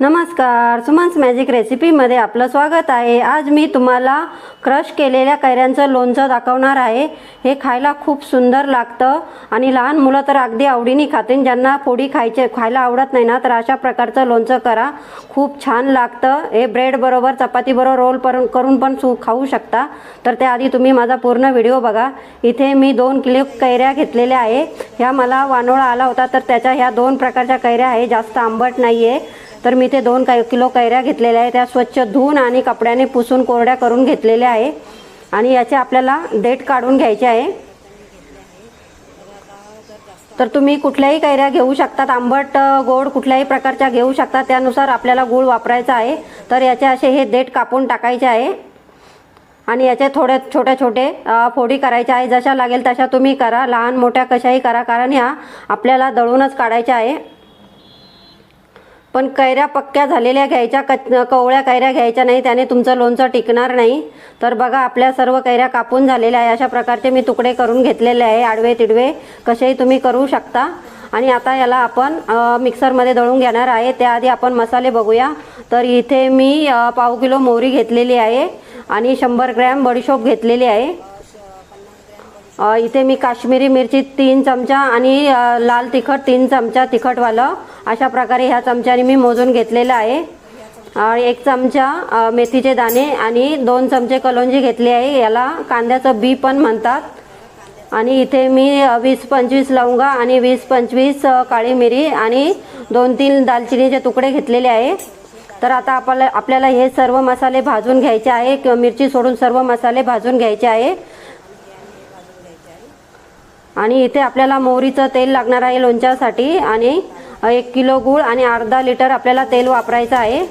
नमस्कार सुमन्स मॅजिक रेसिपीमध्ये आपलं स्वागत आहे. आज मी तुम्हाला क्रश केलेल्या कैऱ्यांचं लोणचं दाखवणार आहे. हे खायला खूप सुंदर लागतं आणि लहान मुलं तर अगदी आवडीने खातील. ज्यांना पोळी खायचे खायला आवडत नाही ना तर अशा प्रकारचं लोणचं करा. खूप छान लागतं. हे ब्रेडबरोबर चपातीबरोबर रोल पर करून पण सु खाऊ शकता. तर त्याआधी तुम्ही माझा पूर्ण व्हिडिओ बघा. इथे मी दोन किलो कैऱ्या घेतलेल्या आहे. ह्या मला वानोळा आला होता तर त्याच्या ह्या दोन प्रकारच्या कैऱ्या आहे. जास्त आंबट नाही आहे तर मी ते दोन कै किलो कैऱ्या घेतलेल्या आहे त्या स्वच्छ धुवून आणि कपड्याने पुसून कोरड्या करून घेतलेल्या आहे. आणि याचे आपल्याला देठ काढून घ्यायचे आहे. तर तुम्ही कुठल्याही कैऱ्या घेऊ शकतात. आंबट गोड कुठल्याही प्रकारच्या घेऊ शकता त्यानुसार आपल्याला गूळ वापरायचा आहे. तर याचे असे हे देठ कापून टाकायचे आहे. आणि याचे थोडे छोटे छोटे फोडी करायच्या आहे. जशा लागेल तशा तुम्ही करा. लहान मोठ्या कशाही करा. कारण ह्या आपल्याला दळूनच काढायच्या आहे. पण कैऱ्या पक्क्या झालेल्या घ्यायच्या कच कवळ्या कैऱ्या घ्यायच्या नाही त्याने तुमचं लोणचं टिकणार नाही. तर बघा आपल्या सर्व कैऱ्या कापून झालेल्या आहे. अशा प्रकारचे मी तुकडे करून घेतलेले आहे आडवे तिडवे. कसेही तुम्ही करू शकता. आणि आता याला आपण मिक्सरमध्ये दळून घेणार आहे. त्याआधी आपण मसाले बघूया. तर इथे मी पाव किलो मोहरी घेतलेली आहे. आणि शंभर ग्रॅम बडीशोप घेतलेली आहे. इथे मी काश्मीरी मिरची तीन चमचा आणि लाल तिखट तीन चमचा तिखटवालं अशा प्रकारे ह्या चमच्याने मी मोजून घेतलेलं आहे. एक चमचा मेथीचे दाणे आणि दोन चमचे कलोंजी घेतली आहे. याला कांद्याचं बी पण म्हणतात. आणि इथे मी वीस पंचवीस लवंगा आणि वीस पंचवीस काळी मिरी आणि दोन तीन दालचिनीचे तुकडे घेतलेले आहे. तर आता आपल्याला आपल्याला हे सर्व मसाले भाजून घ्यायचे आहे किंवा मिरची सोडून सर्व मसाले भाजून घ्यायचे आहे. आणि इथे आपल्याला मोहरीचं तेल लागणार आहे लोणच्यासाठी आणि एक किलो गूळ आणि अर्धा लिटर आपल्याला तेल वापरायचं आहे.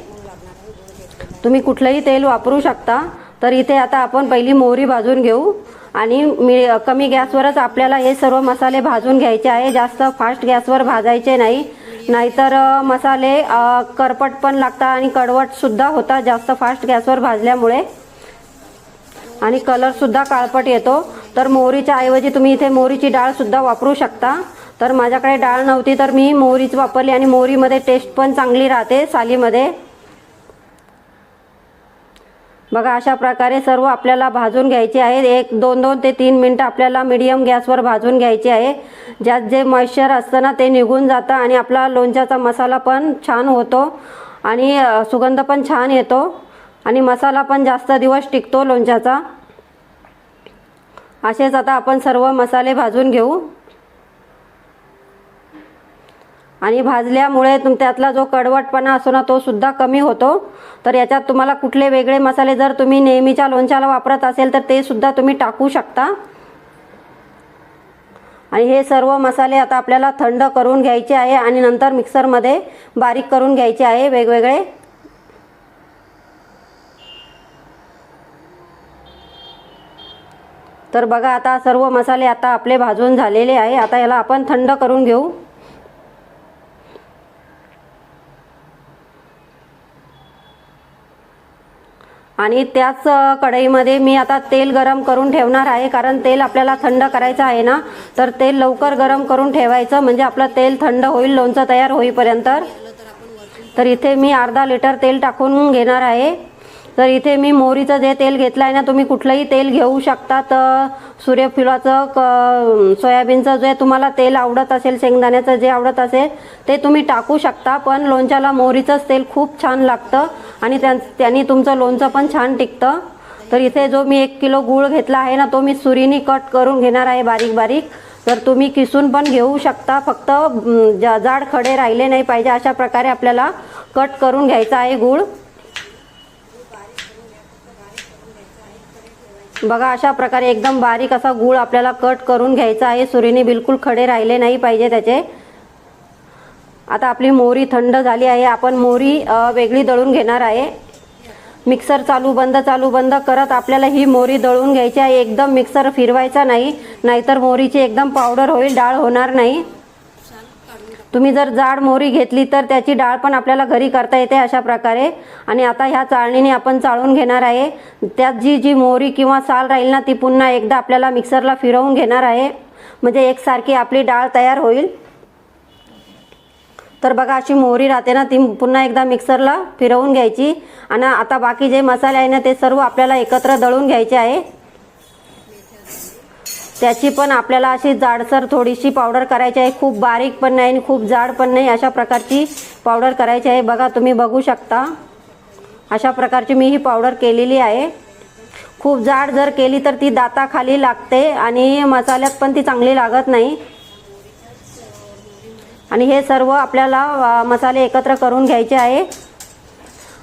तुम्ही कुठलंही तेल वापरू शकता. तर इथे आता आपण पहिली मोहरी भाजून घेऊ. आणि मी कमी गॅसवरच आपल्याला हे सर्व मसाले भाजून घ्यायचे आहे. जास्त फास्ट गॅसवर भाजायचे नाही. नाहीतर मसाले करपट पण लागतात आणि कडवटसुद्धा होतात जास्त फास्ट गॅसवर भाजल्यामुळे. आणि कलरसुद्धा काळपट येतो. तर मोहरीच्या ऐवजी तुम्ही इथे मोहरीची डाळसुद्धा वापरू शकता. तर माझ्याकडे डाळ नव्हती तर मी मोहरीच वापरली आणि मोहरीमध्ये टेस्ट पण चांगली राहते सालीमध्ये. बघा अशा प्रकारे सर्व आपल्याला भाजून घ्यायचे आहे एक दोन दोन ते तीन मिनटं आपल्याला मीडियम गॅसवर भाजून घ्यायचे आहे. ज्यात जे मॉइश्चर असतं ना ते निघून जातं आणि आपला लोणच्याचा मसाला पण छान होतो आणि सुगंध पण छान येतो आणि मसाला पण जास्त दिवस टिकतो लोणच्याचा. असेच आता आपण सर्व मसाले भाजून घेऊ. आणि भाजल्यामुळे तुम त्यातला जो कडवटपणा असतो ना तो सुद्धा कमी होतो. तर याच्यात तुम्हाला कुठले वेगळे मसाले जर तुम्ही नेहमीच्या लोणच्याला वापरत असेल तर ते सुद्धा तुम्ही टाकू शकता. आणि हे सर्व मसाले आता आपल्याला थंड करून घ्यायचे आहे आणि नंतर मिक्सरमध्ये बारीक करून घ्यायचे आहे वेगवेगळे. तर बघा आता सर्व मसाले आता आपले भाजून झालेले आहे. आता याला आपण थंड करून घेऊ. आणि त्याच कढईमध्ये मी आता तेल गरम करून ठेवणार आहे कारण तेल आपल्याला थंड करायचं आहे ना तर तेल लवकर गरम करून ठेवायचं म्हणजे आपलं तेल थंड होईल लोणचं तयार होईपर्यंत. तर इथे मी अर्धा लिटर तेल टाकून घेणार आहे. तर इथे मी मोहरीचं जे तेल घेतलं आहे ना तुम्ही कुठलंही तेल घेऊ शकता. तर सूर्यफुलाचं क सोयाबीनचं जे तुम्हाला तेल आवडत असेल शेंगदाण्याचं जे आवडत असेल ते तुम्ही टाकू शकता. पण लोणच्याला मोहरीचंच तेल खूप छान लागतं आणि त्या त्यांनी तुमचं लोणचं पण छान टिकतं. तर इथे जो मी एक किलो गूळ घेतला आहे ना तो मी सुरीनी कट करून घेणार आहे बारीक बारीक. तर तुम्ही किसून पण घेऊ शकता. फक्त जा जाड खडे राहिले नाही पाहिजे. अशा प्रकारे आपल्याला कट करून घ्यायचा आहे गूळ. बघा अशा प्रकारे एकदम बारीक असा गूळ आपल्याला कट करून घ्यायचा आहे. सुरीने बिलकुल खडे राहिले नाही पाहिजे त्याचे. आता आपली मोहरी थंड झाली आहे. आपण मोहरी वेगळी दळून घेणार आहे. मिक्सर चालू बंद चालू बंद करत आपल्याला ही मोहरी दळून घ्यायची आहे. एकदम मिक्सर फिरवायचा नाही. नाहीतर मोहरीची एकदम पावडर होईल डाळ होणार नाही. तुम्ही जर जाड मोहरी घेतली तर त्याची डाळ पण आपल्याला घरी करता येते अशा प्रकारे. आणि आता ह्या चाळणीने आपण चाळून घेणार आहे. त्यात जी जी मोहरी किंवा साल राहील ना ती पुन्हा एकदा आपल्याला मिक्सरला फिरवून घेणार आहे. म्हणजे एकसारखी आपली डाळ तयार होईल. तर बघा अशी मोहरी राहते ना ती पुन्हा एकदा मिक्सरला फिरवून घ्यायची. आणि आता बाकी जे मसाले आहे ना ते सर्व आपल्याला एकत्र दळून घ्यायचे आहे. त्याची पण आपल्याला अशी जाडसर थोडीशी पावडर करायची आहे. खूप बारीक पण नाही आणि खूप जाड पण नाही अशा प्रकारची पावडर करायची आहे. बघा तुम्ही बघू शकता. अशा प्रकारची मी ही पावडर केलेली आहे. खूप जाड जर केली तर ती दाताखाली लागते आणि मसाल्यात पण ती चांगली लागत नाही. आणि हे सर्व आपल्याला मसाले एकत्र करून घ्यायचे आहे.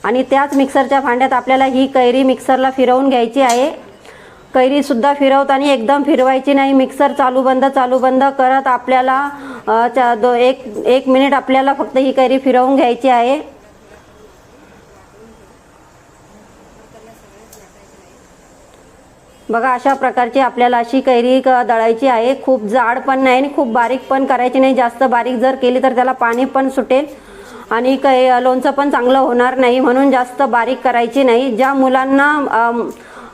आणि त्याच मिक्सरच्या भांड्यात आपल्याला ही कैरी मिक्सरला फिरवून घ्यायची आहे. कैरीसुद्धा फिरवताना एकदम फिरवायची नाही. मिक्सर चालू बंद चालू बंद करत आपल्याला चा दो एक एक मिनिट आपल्याला फक्त ही कैरी फिरवून घ्यायची आहे. बघा अशा प्रकारची आपल्याला अशी कैरी दळायची आहे. खूप जाड पण नाही आणि खूप बारीक पण करायची नाही. जास्त बारीक जर केली तर त्याला पाणी पण सुटेल आणि कै लोणचं पण चांगलं होणार नाही म्हणून जास्त बारीक करायची नाही. ज्या मुलांना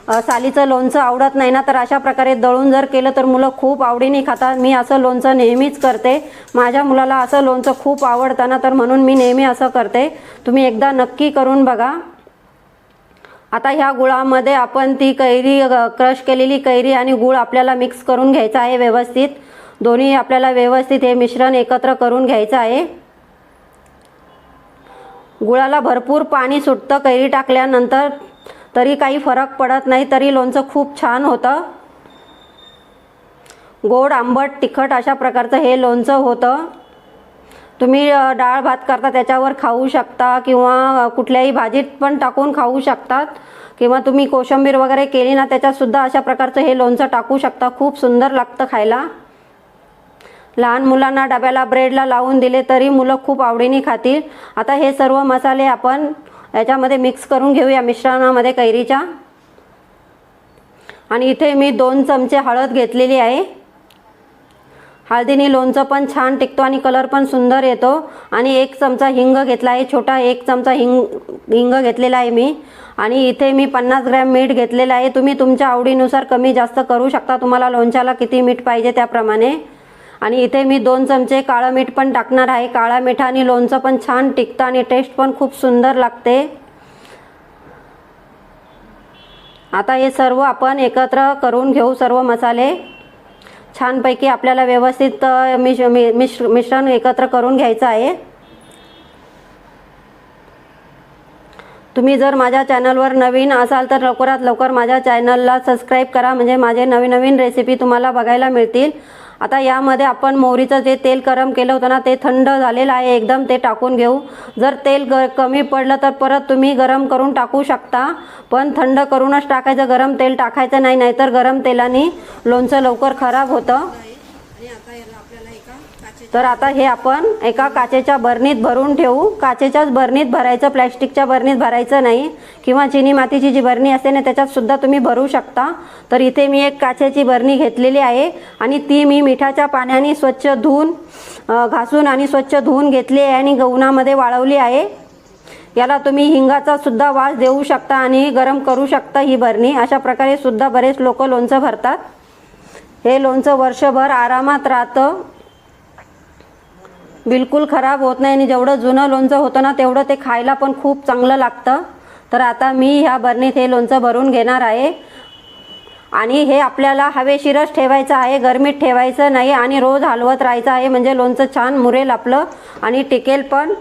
सालीचं लोणचं आवडत नाही ना तर अशा प्रकारे दळून जर केलं तर मुलं खूप आवडीने खातात. मी असं लोणचं नेहमीच करते. माझ्या मुलाला असं लोणचं खूप आवडतं ना तर म्हणून मी नेहमी असं करते. तुम्ही एकदा नक्की करून बघा. आता ह्या गुळामध्ये आपण ती कैरी क्रश केलेली कैरी आणि गुळ आपल्याला मिक्स करून घ्यायचं आहे व्यवस्थित. दोन्ही आपल्याला व्यवस्थित हे मिश्रण एकत्र करून घ्यायचं आहे. गुळाला भरपूर पाणी सुटतं कैरी टाकल्यानंतर. तरी काही फरक पडत नाही तरी लोणचं खूप छान होतं. गोड आंबट तिखट अशा प्रकारचं हे लोणचं होतं. तुम्ही डाळ भात करता त्याच्यावर खाऊ शकता किंवा कुठल्याही भाजीत पण टाकून खाऊ शकतात. किंवा तुम्ही कोशिंबीर वगैरे केली ना त्याच्यातसुद्धा अशा प्रकारचं हे लोणचं टाकू शकता. खूप सुंदर लागतं खायला. लहान मुलांना डब्याला ब्रेडला लावून दिले तरी मुलं खूप आवडीने खातील. आता हे सर्व मसाले आपण याच्यामध्ये मिक्स करून घेऊया मिश्रणामध्ये कैरीच्या. आणि इथे मी दोन चमचे हळद घेतलेली आहे. हळदीने लोणचं पण छान टिकतो आणि कलर पण सुंदर येतो. आणि एक चमचा हिंग घेतला आहे छोटा एक चमचा हिंग हिंग घेतलेला आहे मी. आणि इथे मी पन्नास ग्रॅम मीठ घेतलेलं आहे. तुम्ही तुमच्या आवडीनुसार कमी जास्त करू शकता. तुम्हाला लोणच्याला किती मीठ पाहिजे त्याप्रमाणे. आणि इथे मी दोन चमचे काळं मीठ पण टाकणार आहे. काळा मिठाने लोणचं पण छान टिकतं आणि टेस्ट पण खूप सुंदर लागते. आता हे सर्व आपण एकत्र करून घेऊ सर्व मसाले. छानपैकी आपल्याला व्यवस्थित मिश मिश मि- मिश्र मिश्रण एकत्र करून घ्यायचं आहे. तुम्ही जर माझ्या चॅनलवर नवीन असाल तर लवकरात लवकर माझ्या चॅनलला सबस्क्राईब करा. म्हणजे माझे नवीन नवीन रेसिपी तुम्हाला बघायला मिळतील. आता यामध्ये आपण मोहरीचं जे तेल गरम केलं होतं ना ते थंड झालेलं आहे. एकदम ते टाकून घेऊ. जर तेल ग कमी पडलं तर परत तुम्ही गरम करून टाकू शकता. पण थंड करूनच टाकायचं. गरम तेल टाकायचं नाही नाहीतर गरम तेलाने लोणचं लवकर खराब होतं. तर आता हे आपण एका काचेच्या बरणीत भरून ठेवू. काचेच्याच बरणीत भरायचं प्लॅस्टिकच्या बरणीत भरायचं नाही. किंवा चिनी मातीची जी बरणी असते ना त्याच्यातसुद्धा तुम्ही भरू शकता. तर इथे मी एक काचेची बरणी घेतलेली आहे आणि ती मी मिठाच्या पाण्याने स्वच्छ धुवून घासून आणि स्वच्छ धुवून घेतली आहे आणि गवणामध्ये वाळवली आहे. याला तुम्ही हिंगाचा सुद्धा वास देऊ शकता आणि गरम करू शकता ही बरणी. अशा प्रकारे सुद्धा बरेच लोक लोणचं भरतात. हे लोणचं वर्षभर आरामात राहतं. बिलकुल खराब होत नाही आणि जेवढं जुनं लोणचं होतं ना तेवढं ते खायला पण खूप चांगलं लागतं. तर आता मी ह्या बरणीत हे लोणचं भरून घेणार आहे. आणि हे आपल्याला हवेशीरच ठेवायचं आहे गरमीत ठेवायचं नाही आणि रोज हलवत राहायचं आहे. म्हणजे लोणचं छान मुरेल आपलं आणि टिकेल पण.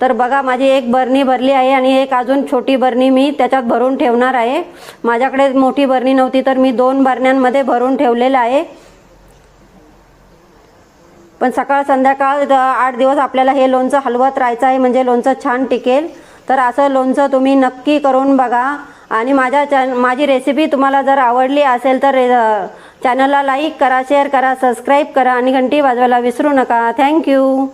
तर बघा माझी एक बरणी भरली आहे आणि एक अजून छोटी बरणी मी त्याच्यात भरून ठेवणार आहे. माझ्याकडे मोठी बरणी नव्हती तर मी दोन बरण्यांमध्ये भरून ठेवलेलं आहे. पण सकाळ संध्याकाळ द- आठ दिवस आपल्याला हे लोणचं हलवत राहायचं आहे म्हणजे लोणचं छान टिकेल. तर असं लोणचं तुम्ही नक्की करून बघा. आणि माझ्या चॅन माझी रेसिपी तुम्हाला जर आवडली असेल तर चॅनलला लाईक करा शेअर करा सबस्क्राईब करा आणि घंटी वाजवायला विसरू नका. थँक्यू